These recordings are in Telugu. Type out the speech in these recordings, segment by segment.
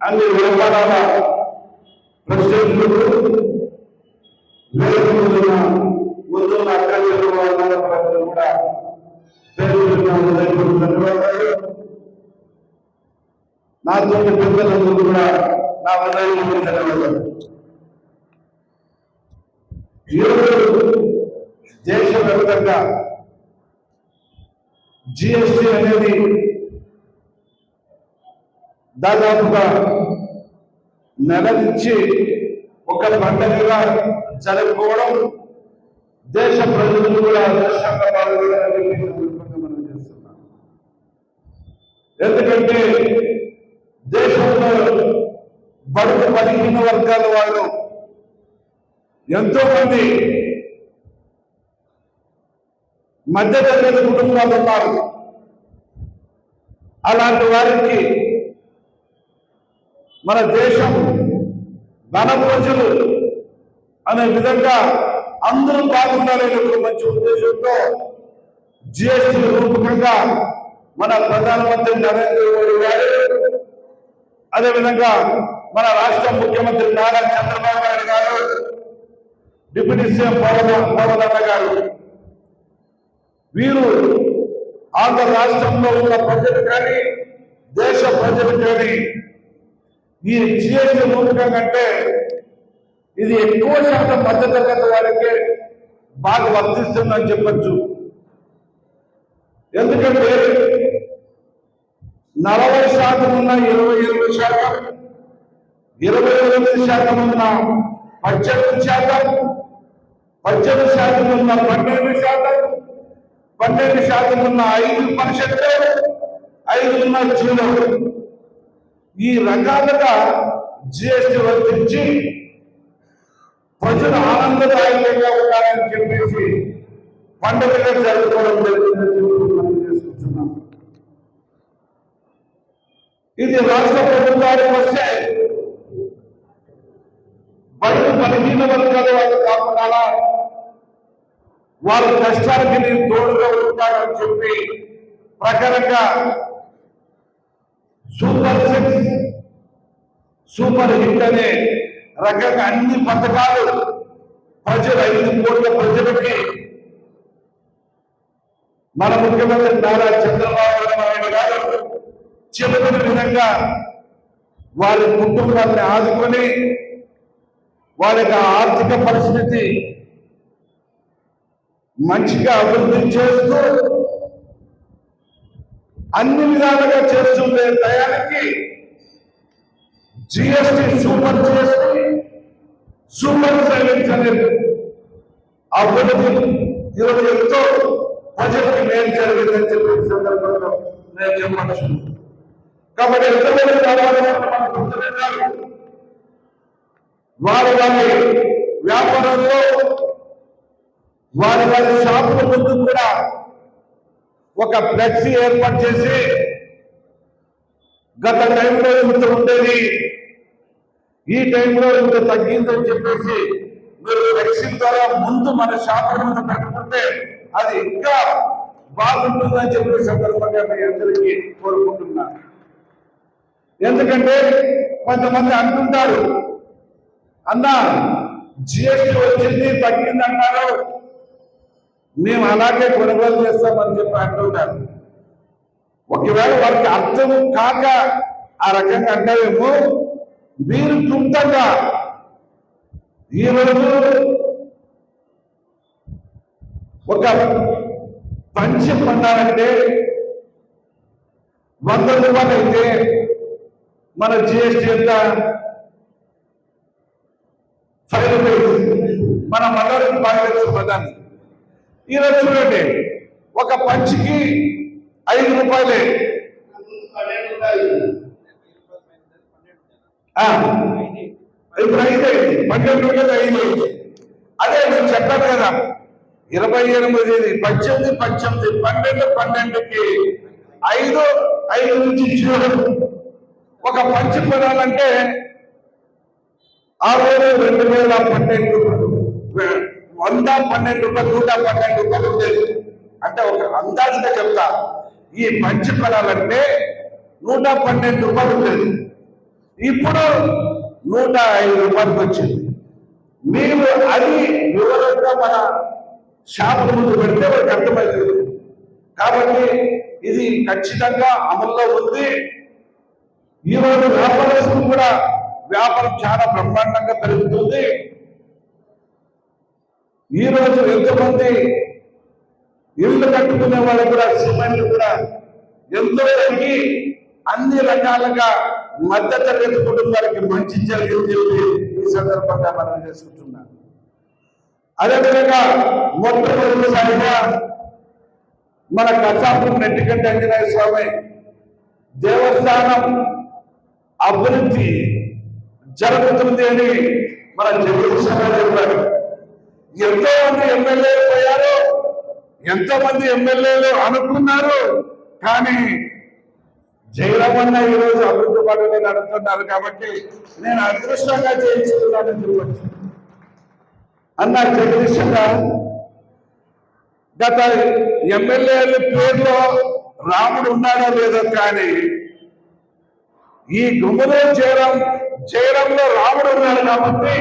అన్ని వ్యాపారాల ప్రెసిడెంట్లకు వేదిక ముందున్న ముందున్న అక్క చెల్లెల ప్రజలు కూడా పేరు పేరున హృదయపూర్వక ధన్యవాదాలు నాతో పెద్దలందరూ కూడా నా హృదయపూర్వక ధన్యవాదాలు ఈరోజు దేశవ్యాప్తంగా జిఎస్టి అనేది దాదాపుగా నెల నుంచి ఒక పండుగగా జరుపుకోవడం దేశ ప్రజలు కూడా అదృష్టంగా పాల్గొనాలని మనం చేస్తున్నాం. ఎందుకంటే దేశంలో బడుగు బలహీన వర్గాల వాళ్ళు ఎంతో మంది మధ్యతరగతి కుటుంబాలు ఉన్నారు. అలాంటి వారికి మన దేశం ధనభోజులు అనే విధంగా అందరూ బాగుండాలనే ఒక మంచి ఉద్దేశంతో జిఎస్టీ రూపకంగా మన ప్రధానమంత్రి నరేంద్ర మోడీ గారు అదేవిధంగా మన రాష్ట్ర ముఖ్యమంత్రి నారా చంద్రబాబు నాయుడు గారు డిప్యూటీ సీఎం పవన్ పవన్ అన్న గారు. వీరు ఆంధ్ర రాష్ట్రంలో ఉన్న ప్రజలు కానీ దేశ ప్రజలు కానీ ఈ జిఎస్టీ మూలకం కంటే ఇది ఎక్కువ శాతం మధ్యతరగతి వారికి బాగా వర్తిస్తుందని చెప్పచ్చు. ఎందుకంటే నలభై శాతం ఉన్న ఇరవై ఎనిమిది శాతం ఇరవై ఎనిమిది శాతం ఉన్న పద్దెనిమిది శాతం పద్దెనిమిది శాతం ఉన్న పన్నెండు శాతం పన్నెండు శాతం ఉన్న ఐదు పరిషత్తు ఐదు ఉన్న జీరో ఈ రకాలుగా జిఎస్టి వర్తించి ప్రజలు ఆనందదాయకంగా ఉండాలని చెప్పేసి పండుగగా జరుపుకోవడం జరిగిందని చెప్పి మనం చేసుకుంటున్నాం ఇది రాష్ట్ర ప్రభుత్వానికి వస్తే బయట బలహీన వర్గాల వాళ్ళు కాకుండా వారి కష్టానికి నేను తోడుగా ఉంటానని చెప్పి ప్రకారంగా సూపర్ సిక్స్. సూపర్ హిట్ అనే రకంగా అన్ని పథకాలు ప్రజలు ఐదు కోట్ల ప్రజలకి మన ముఖ్యమంత్రి నారా చంద్రబాబు నాయుడు గారు చెబుతున్న విధంగా వారి కుటుంబాన్ని ఆదుకొని వారి యొక్క ఆర్థిక పరిస్థితి మంచిగా అభివృద్ధి చేస్తూ అన్ని విధాలుగా చేస్తుండే టయానికి GST super GST super silence అనేది అభివృద్ధి ఈరోజు ఎంతో ప్రజలకు మేలు జరిగిందని చెప్పి సందర్భంలో నేను చెప్పచ్చు. కాబట్టి ఎంతమంది కావాలని వారి వారి వ్యాపారంలో వారి వారి షాపుల ముందు కూడా ఒక ఫ్లెక్సీ ఏర్పాటు చేసి గత టైంలో ఇంత ఉండేది. ఈ టైంలో ఇంత తగ్గిందని చెప్పేసి మీరు ఫ్లెక్సీ ద్వారా ముందు మన షాపుల మీద పెట్టుకుంటే అది ఇంకా బాగుంటుందని చెప్పే సందర్భంగా మీ అందరికీ కోరుకుంటున్నాను ఎందుకంటే కొంతమంది అంటుంటారు అన్నా జిఎస్టీ వచ్చింది తగ్గింది మేము అలాగే కొనుగోలు చేస్తామని చెప్పి అంటున్నారు ఒకవేళ వారికి అర్థం కాక ఆ రకంగా అంటారేమో మీరు క్లుప్తంగా ఈరోజు ఒక పంచి పండాలంటే వంద రూపాయలు అయితే మన జిఎస్టీ ఎంత? Five rupees. మన మదర్ బాగా తెలుసు ప్రధాని. ఈరోజు చూడండి ఒక పంచికి ఐదు రూపాయలే. ఇప్పుడు ఐదు పన్నెండు రూపాయలు ఐదు. అదే నేను చెప్పాను కదా ఇరవై ఎనిమిది పద్దెనిమిది పద్దెనిమిది పన్నెండు పన్నెండుకి ఐదు ఐదు నుంచి చూడదు ఒక పంచి కొనాలంటే ఆ రోజు రెండు వేల పన్నెండు. వంద పన్నెండు రూపాయలు నూట పన్నెండు రూపాయలు ఉండేది. అంటే ఒక అందాజుగా చెప్తా. ఈ పంచి ఫలాలంటే నూట పన్నెండు రూపాయలు ఉండేది. ఇప్పుడు నూట ఐదు రూపాయలకు వచ్చింది. మీరు అది వివరంగా మన షాప్ ముందు పెడితే వాళ్ళకి అర్థమవుతుంది. కాబట్టి ఇది ఖచ్చితంగా అమల్లో ఉంది. ఈరోజు వ్యాపారస్తులు కూడా వ్యాపారం చాలా బ్రహ్మాండంగా పెరుగుతుంది. ఈ రోజు ఎంతమంది ఇళ్ళు కట్టుకునే వాళ్ళు కూడా సిమెంట్ కూడా ఎంతో అన్ని రకాలుగా మధ్య తరగతి కుటుంబాలకి మంచి జరిగింది ఈ సందర్భంగా మనం చేసుకుంటున్నాం. అదేవిధంగా మొట్టమొదటిసారిగా మన కసాపు నెట్టికంటి ఆంజనేయ స్వామి దేవస్థానం అభివృద్ధి జరుగుతుంది అని మన జగదీశ్వర చెప్పారు. ఎంతో మంది ఎమ్మెల్యేలు పోయారు ఎంతో మంది ఎమ్మెల్యేలు అనుకున్నారు కానీ జయరామన్న ఈ రోజు అభివృద్ధి పనులు నడుపుతున్నారు కాబట్టి నేను అదృష్టంగా చేయించుకున్నానని చెప్పచ్చు. అన్న జగదీశ్వర గత ఎమ్మెల్యేల పేరులో రాముడు ఉన్నాడో లేదో కానీ ఈ గుమ్మలో జయరాం చేయడంలో రాముడు ఉన్నాడు కాబట్టి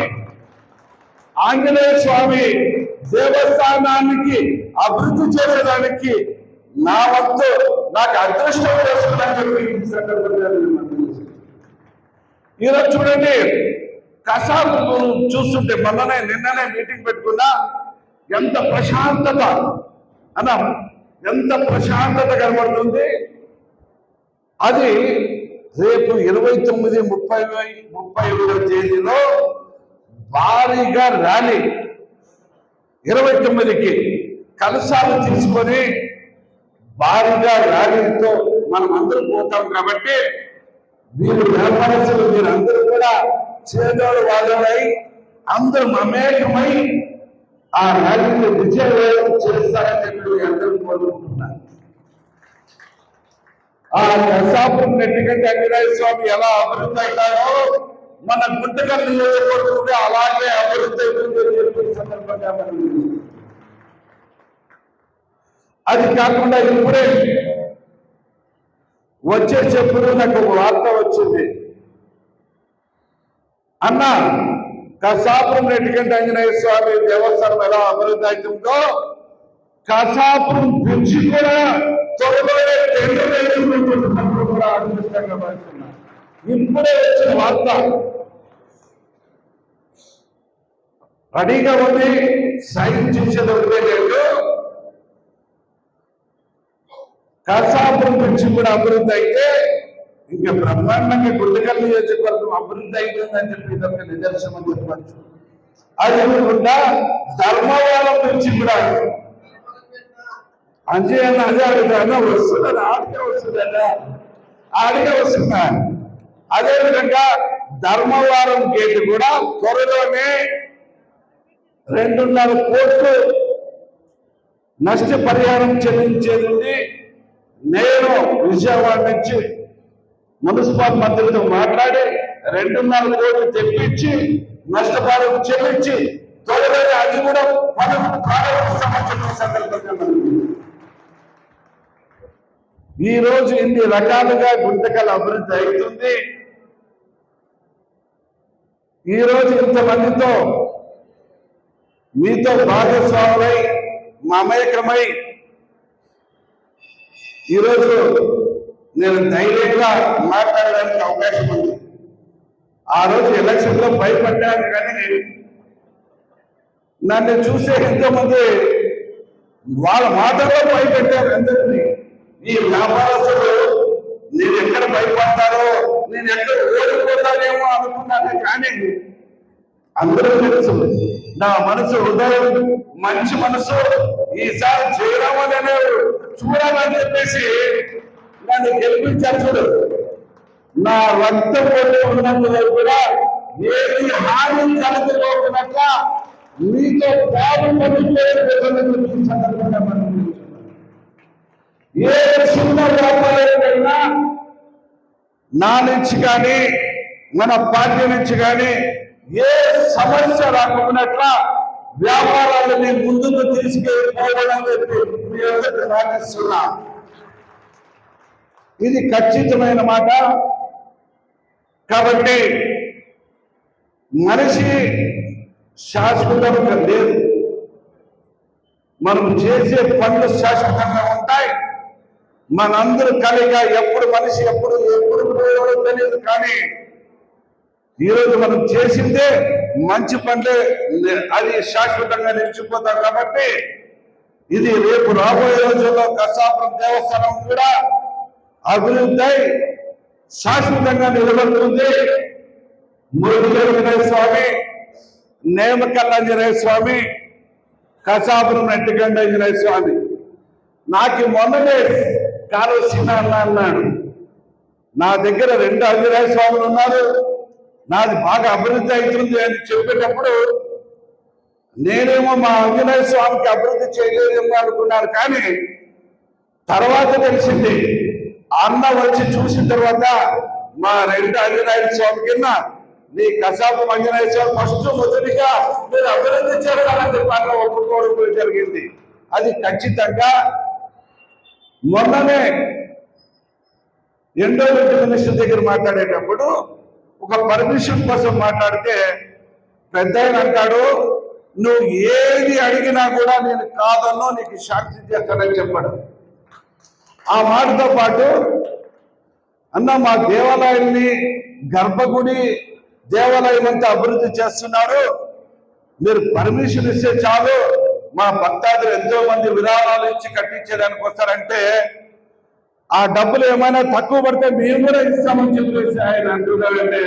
ఆంజనేయ స్వామి దేవస్థానానికి అభివృద్ధి చేసేదానికి నా వంతు నాకు అదృష్టం చేసుకున్నాను చెప్పి ఈరోజు చూడండి కసాబ్ చూస్తుంటే మొన్ననే నిన్ననే మీటింగ్ పెట్టుకున్నా ఎంత ప్రశాంతత. అన్న ఎంత ప్రశాంతత కనబడుతుంది. అది రేపు ఇరవై తొమ్మిది ముప్పై ముప్పై తేదీలో భారీగా ర్యాలీ ఇరవై తొమ్మిదికి కలశాలు తీసుకొని భారీగా ర్యాలీతో మనం అందరం పోతాం కాబట్టి మీరు వ్యాపారస్తులు మీరు కూడా చేదోడు వాళ్ళై అందరూ మమేకమై ఆ ర్యాలీని విజయవేగం చేస్తారని చెప్పి మీ అందరూ కోరుకుంటున్నాను ఆ కసాపురం నెట్టిగంటి ఆంజనేయ స్వామి ఎలా అభివృద్ధి అవుతారో మన గుంటకల్ నియోజకవర్గం అలాగే అభివృద్ధి అవుతుందని చెప్పి సందర్భంగా మనం అది కాకుండా ఇప్పుడే వచ్చే చెప్పుడు నాకు ఒక వార్త వచ్చింది. అన్న కసాపురం రెడ్డిగంట ఆంజనేయ స్వామి దేవస్థానం ఎలా అభివృద్ధి అవుతుందో కసాపురం గురించి కూడా త్వరలోనే టెండర్ కూడా అదృష్టంగా భావిస్తున్నా ఇప్పుడే వచ్చిన వార్త. రెడీగా ఉంది సైన్ చేసేది ఒకటే లేదు కసాపురం నుంచి కూడా అభివృద్ధి అయితే ఇంకా బ్రహ్మాండంగా గుండెకల్ నియోజకవర్గం అభివృద్ధి అవుతుందని చెప్పి ఇదొక నిదర్శనం అని చెప్పచ్చు. అది కాకుండా ధర్మవరం నుంచి కూడా అంజయ్ అదే అడుగుతాను వస్తుందని ఆడికే వస్తుందన్న ఆడికే వస్తుందా? అదే విధంగా ధర్మవరం గేటు కూడా త్వరలోనే రెండున్నర కోట్లు నష్టపరిహారం చెల్లించేది ఉంది నేను విజయవాడ నుంచి మున్సిపల్ మంత్రితో మాట్లాడి రెండున్నర కోట్లు తెప్పించి నష్టపరిహారం చెల్లించి త్వరలోనే అది కూడా పనులు ప్రారంభిస్తామని చెప్పిన సందర్భంగా ఈ రోజు ఇన్ని రకాలుగా గుంతకల్ అభివృద్ధి అవుతుంది. ఈరోజు ఇంతమందితో మీతో భాగస్వాములై మమేకమై ఈరోజు నేను ధైర్యంగా మాట్లాడడానికి అవకాశం ఉంది. ఆ రోజు ఎలక్షన్లో భయపడ్డాను కానీ నన్ను చూసే ఎంతోమంది వాళ్ళ మాటల్లో భయపెట్టారు అందరినీ. ఈ వ్యాపారస్తులు నేను ఎక్కడ భయపడతారో నేను ఎక్కడ ఓడిపోతానేమో అనుకున్నాను కానీ అందరూ తెలుసు నా మనసు హృదయం మంచి మనసు ఈసారి చేయరామని చూడాలని చెప్పేసి నన్ను గెలిపించారు చూడు. నా రక్తం కొట్టుకున్నందులో కూడా ఏది హాని కలగలోకినట్ల మీతో పాలు పంచుకోలేకపోతున్నది ఏ చిన్న వ్యాపారైనా నా నుంచి కానీ మన పార్టీ నుంచి కానీ ఏ సమస్య రాకున్నట్ల వ్యాపారాలని ముందుకు తీసుకెళ్ళిపోవాలని చెప్పి మీ ఇది ఖచ్చితమైన మాట. కాబట్టి మనిషి శాశ్వతంగా లేదు. మనం చేసే పనులు శాశ్వతంగా ఉంటాయి. మనందరూ కలిగ ఎప్పుడు మనిషి ఎప్పుడు ఎప్పుడు పోయాడో తెలియదు కానీ ఈరోజు మనం చేసిందే మంచి పనులే. అది శాశ్వతంగా నిలిచిపోతాం కాబట్టి ఇది రేపు రాబోయే రోజుల్లో కసాపురం దేవస్థానం కూడా అభివృద్ధి శాశ్వతంగా నిలబడుతుంది. మురుగేశ్వర స్వామి నేమకల్ ఆంజనేయ స్వామి కసాపురం నెట్టిగండ ఆంజనేయ స్వామి. నాకు మొన్ననే కాలువ అన్న అన్నాడు. నా దగ్గర రెండు ఆంజనేయ స్వాములు ఉన్నారు. నాది బాగా అభివృద్ధి అవుతుంది అని చెప్పేటప్పుడు నేనేమో మా ఆంజనేయ స్వామికి అభివృద్ధి చేయలేదేమో అనుకున్నాను. కానీ తర్వాత తెలిసింది అన్న వచ్చి చూసిన తర్వాత మా రెండు ఆంజనేయ స్వామి కింద నీ కసాపు ఆంజనేయ స్వామి ఫస్ట్ మొదటిగా మీరు అభివృద్ధి చేస్తారని చెప్పి ఒప్పుకోవడం జరిగింది. అది ఖచ్చితంగా మొన్ననే ఎండోమెంట్ మినిస్టర్ దగ్గర మాట్లాడేటప్పుడు ఒక పర్మిషన్ కోసం మాట్లాడితే పెద్ద అంటాడు నువ్వు ఏది అడిగినా కూడా నేను కాదన్నో నీకు శాంతి చేస్తానని చెప్పాడు. ఆ మాటతో పాటు అన్న మా దేవాలయాన్ని గర్భగుడి దేవాలయం అంతా అభివృద్ధి చేస్తున్నారు. మీరు పర్మిషన్ ఇస్తే చాలు. మా భక్తాదులు ఎంతో మంది విరాళాలు ఇచ్చి కట్టించేదానికి వస్తారంటే ఆ డబ్బులు ఏమైనా తక్కువ పడితే మేము కూడా ఇస్తామని చెప్పేసి ఆయన అంటున్నారంటే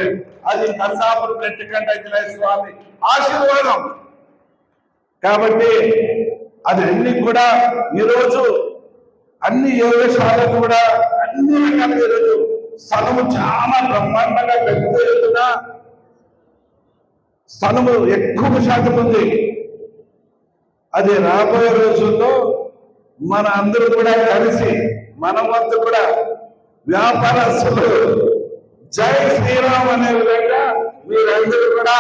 అది కసాపురం నెట్టుకంటే స్వామి ఆశీర్వాదం. కాబట్టి అది అన్ని కూడా ఈరోజు అన్ని యోగశాలలు కూడా అన్ని రకాలుగా ఈరోజు స్థలము చాలా బ్రహ్మాండంగా పెద్ద స్థలము ఎక్కువ శాతం ఉంది. అది రాబోయే రోజుల్లో మన అందరూ కూడా కలిసి మన వంతు కూడా వ్యాపారస్తులు జై శ్రీరామ్ అనే విధంగా మీరందరూ కూడా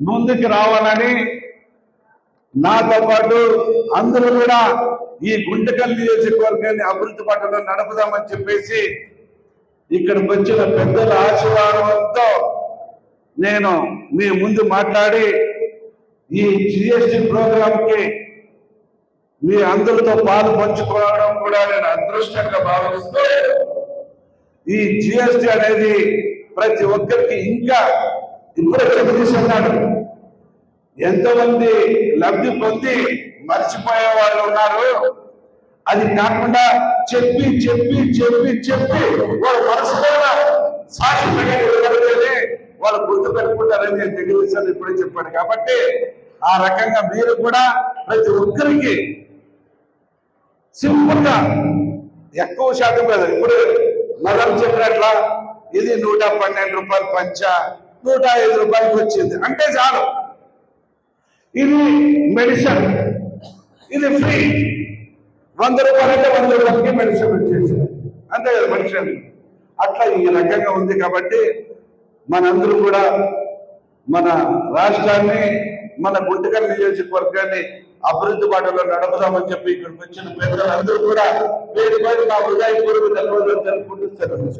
ముందుకు రావాలని నాతో పాటు అందరూ కూడా ఈ గుంటకల్ నియోజకవర్గాన్ని అభివృద్ధి పట్టణం నడుపుదామని చెప్పేసి ఇక్కడికి వచ్చిన పెద్దల ఆశీర్వాదంతో నేను మీ ముందు మాట్లాడి ఈ జిఎస్టి ప్రోగ్రాంకి మీ అందరితో పాలు పంచుకోవడం కూడా నేను అదృష్టంగా భావిస్తూ ఈ జిఎస్టి అనేది ప్రతి ఒక్కరికి ఇంకా ఇప్పుడే చెప్పేసి ఎంతమంది లబ్ధి పొంది మర్చిపోయే వాళ్ళు ఉన్నారు? అది కాకుండా చెప్పి చెప్పి చెప్పి చెప్పి వాళ్ళ మనసులో శాశ్వతంగా నిలబడితేనే వాళ్ళు గుర్తు పెట్టుకుంటారని నేను తెలియజేశాను ఇప్పుడే చెప్పాడు కాబట్టి ఆ రకంగా మీరు కూడా ప్రతి ఒక్కరికి సింపుల్గా ఎక్కువ శాతం కాదు. ఇప్పుడు మనం చెప్పినట్లా ఇది నూట పన్నెండు రూపాయలు పంచ నూట ఐదు రూపాయలకి వచ్చింది. అంటే చాలు. ఇది మెడిసిన్. ఇది ఫ్రీ. వంద రూపాయలు అంటే వంద రూపాయలకి మెడిసిన్ వచ్చేసి అంతే కదా మెడిసిన్. అట్లా ఈ రకంగా ఉంది కాబట్టి మనందరూ కూడా మన రాష్ట్రాన్ని మన గుంటకల్ నియోజకవర్గాన్ని అభివృద్ధి బాటలో నడపదామని చెప్పి ఇక్కడికి వచ్చిన పెద్దలందరూ కూడా పేరు పేరు నా హృదయపూర్వక ధన్యవాదాలు తెలుపుకుంటూ సెలవు